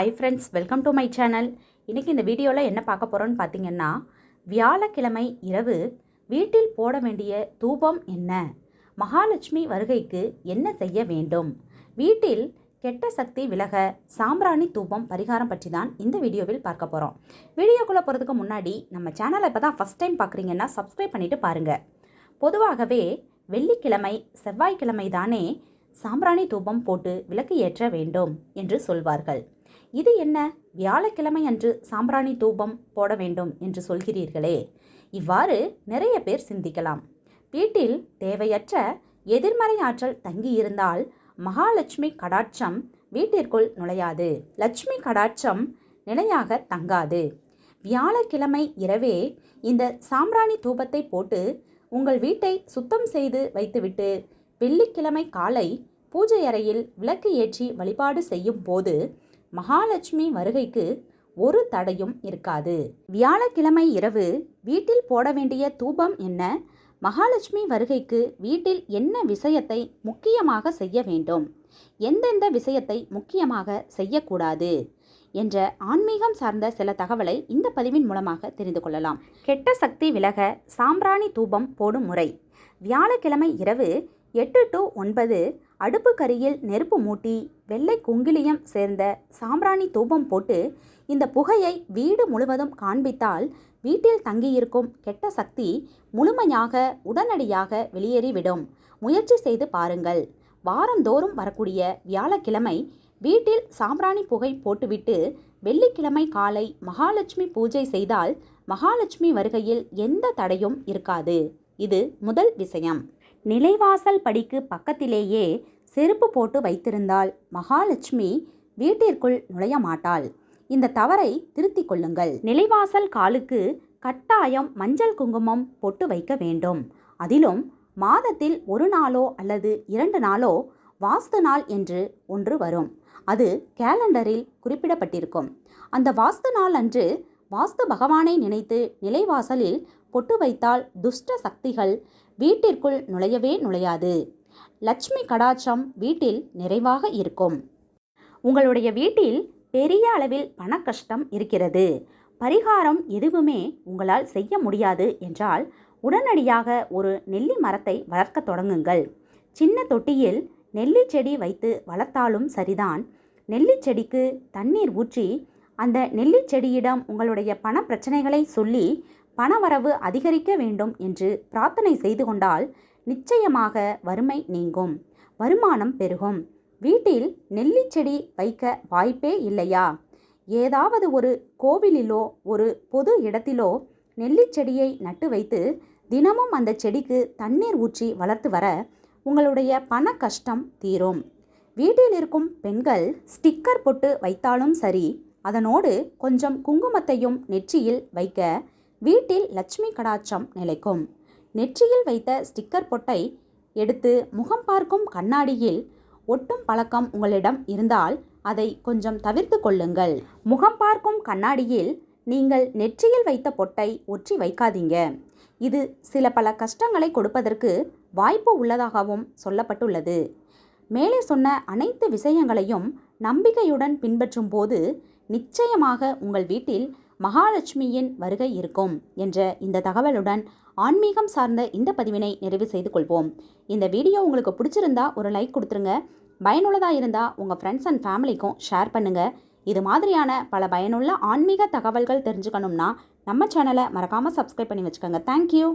Hi friends welcome to my channel இன்றைக்கி இந்த வீடியோவில் என்ன பார்க்க போகிறோன்னு பார்த்தீங்கன்னா வியாழக்கிழமை இரவு வீட்டில் போட வேண்டிய தூபம் என்ன? மகாலட்சுமி வருகைக்கு என்ன செய்ய வேண்டும்? வீட்டில் கெட்ட சக்தி விலக சாம்பிராணி தூபம் பரிகாரம் பற்றி தான் இந்த வீடியோவில் பார்க்க போகிறோம் வீடியோக்குள்ளே போகிறதுக்கு முன்னாடி நம்ம சேனலை இப்போ தான் ஃபஸ்ட் டைம் பார்க்குறீங்கன்னா சப்ஸ்கிரைப் பண்ணிவிட்டு பாருங்கள் பொதுவாகவே வெள்ளிக்கிழமை செவ்வாய்க்கிழமை தானே சாம்பிராணி தூபம் போட்டு விளக்கு ஏற்ற வேண்டும் என்று சொல்வார்கள். இது என்ன? வியாழக்கிழமை அன்று சாம்பிராணி தூபம் போட வேண்டும் என்று சொல்கிறீர்களே. இவ்வாறு நிறைய பேர் சிந்திக்கலாம். வீட்டில் தேவையற்ற எதிர்மறை ஆற்றல் தங்கியிருந்தால் மகாலட்சுமி கடாட்சம் வீட்டிற்குள் நுழையாது. லட்சுமி கடாட்சம் நிலையாக தங்காது. வியாழக்கிழமை இரவே இந்த சாம்பிராணி தூபத்தை போட்டு உங்கள் வீட்டை சுத்தம் செய்து வைத்துவிட்டு வெள்ளிக்கிழமை காலை பூஜை அறையில் விளக்கு ஏற்றி வழிபாடு செய்யும் போது மகாலட்சுமி வருகைக்கு ஒரு தடையும் இருக்காது. வியாழக்கிழமை இரவு வீட்டில் போட வேண்டிய தூபம் என்ன? மகாலட்சுமி வருகைக்கு வீட்டில் என்ன விஷயத்தை முக்கியமாக செய்ய வேண்டும்? எந்தெந்த விஷயத்தை முக்கியமாக செய்யக்கூடாது? என்ற ஆன்மீகம் சார்ந்த சில தகவலை இந்த பதிவின் மூலமாக தெரிந்து கொள்ளலாம். கெட்ட சக்தி விலக சாம்பிராணி தூபம் போடும் முறை. வியாழக்கிழமை இரவு எட்டு டு ஒன்பது அடுப்புக்கரியில் நெருப்பு மூட்டி வெள்ளை குங்கிலியம் சேர்ந்த சாம்பிராணி தூபம் போட்டு இந்த புகையை வீடு முழுவதும் காண்பித்தால் வீட்டில் தங்கியிருக்கும் கெட்ட சக்தி முழுமையாக உடனடியாக வெளியேறிவிடும். முயற்சி செய்து பாருங்கள். வாரந்தோறும் வரக்கூடிய வியாழக்கிழமை வீட்டில் சாம்பிராணி புகை போட்டுவிட்டு வெள்ளிக்கிழமை காலை மகாலட்சுமி பூஜை செய்தால் மகாலட்சுமி வருகையில் எந்த தடையும் இருக்காது. இது முதல் விஷயம். நிலைவாசல் படிக்கு பக்கத்திலேயே செருப்பு போட்டு வைத்திருந்தால் மகாலட்சுமி வீட்டிற்குள் நுழைய மாட்டாள் இந்த தவறை திருத்திக் கொள்ளுங்கள். நிலைவாசல் காலுக்கு கட்டாயம் மஞ்சள் குங்குமம் பொட்டு வைக்க வேண்டும். அதிலும் மாதத்தில் ஒரு நாளோ அல்லது இரண்டு நாளோ வாஸ்து நாள் என்று ஒன்று வரும். அது கேலண்டரில் குறிப்பிடப்பட்டிருக்கும். அந்த வாஸ்து நாள் அன்று வாஸ்து பகவானை நினைத்து நிலைவாசலில் பொட்டு வைத்தால் துஷ்ட சக்திகள் வீட்டிற்குள் நுழையவே நுழையாது. லட்சுமி கடாட்சம் வீட்டில் நிறைவாக இருக்கும். உங்களுடைய வீட்டில் பெரிய அளவில் பண கஷ்டம் இருக்கிறது. பரிகாரம் எதுவுமே உங்களால் செய்ய முடியாது என்றால் உடனடியாக ஒரு நெல்லி மரத்தை வளர்க்க தொடங்குங்கள். சின்ன தொட்டியில் நெல்லி செடி வைத்து வளர்த்தாலும் சரிதான். நெல்லி செடிக்கு தண்ணீர் ஊற்றி அந்த நெல்லி செடியிடம் உங்களுடைய பண பிரச்சனைகளை சொல்லி பணவரவு அதிகரிக்க வேண்டும் என்று பிரார்த்தனை செய்து கொண்டால் நிச்சயமாக வறுமை நீங்கும். வருமானம் பெருகும். வீட்டில் நெல்லி செடி வைக்க வாய்ப்பே இல்லையா? ஏதாவது ஒரு கோவிலிலோ ஒரு பொது இடத்திலோ நெல்லி செடியை நட்டு வைத்து தினமும் அந்த செடிக்கு தண்ணீர் ஊற்றி வளர்த்து வர உங்களுடைய பண கஷ்டம் தீரும். வீட்டில் இருக்கும் பெண்கள் ஸ்டிக்கர் போட்டு வைத்தாலும் சரி அதனோடு கொஞ்சம் குங்குமத்தையும் நெற்றியில் வைக்க வீட்டில் லட்சுமி கடாட்சம் நிலைக்கும். நெற்றியில் வைத்த ஸ்டிக்கர் பொட்டை எடுத்து முகம் பார்க்கும் கண்ணாடியில் ஒட்டும் பழக்கம் உங்களிடம் இருந்தால் அதை கொஞ்சம் தவிர்த்து கொள்ளுங்கள். முகம் பார்க்கும் கண்ணாடியில் நீங்கள் நெற்றியில் வைத்த பொட்டை ஒற்றி வைக்காதீங்க. இது சில பல கஷ்டங்களை கொடுப்பதற்கு வாய்ப்பு உள்ளதாகவும் சொல்லப்பட்டுள்ளது. மேலே சொன்ன அனைத்து விஷயங்களையும் நம்பிக்கையுடன் பின்பற்றும் போது நிச்சயமாக உங்கள் வீட்டில் மகாலட்சுமியின் வருகை இருக்கும் என்ற இந்த தகவலுடன் ஆன்மீகம் சார்ந்த இந்த பதிவினை நிறைவு செய்து கொள்வோம். இந்த வீடியோ உங்களுக்கு பிடிச்சிருந்தா ஒரு லைக் கொடுத்துருங்க. பயனுள்ளதாக இருந்தால் உங்கள் ஃப்ரெண்ட்ஸ் அண்ட் ஃபேமிலிக்கும் ஷேர் பண்ணுங்கள் இது மாதிரியான பல பயனுள்ள ஆன்மீக தகவல்கள் தெரிஞ்சுக்கணும்னா நம்ம சேனலை மறக்காமல் சப்ஸ்கிரைப் பண்ணி வச்சுக்கோங்க. தேங்க்யூ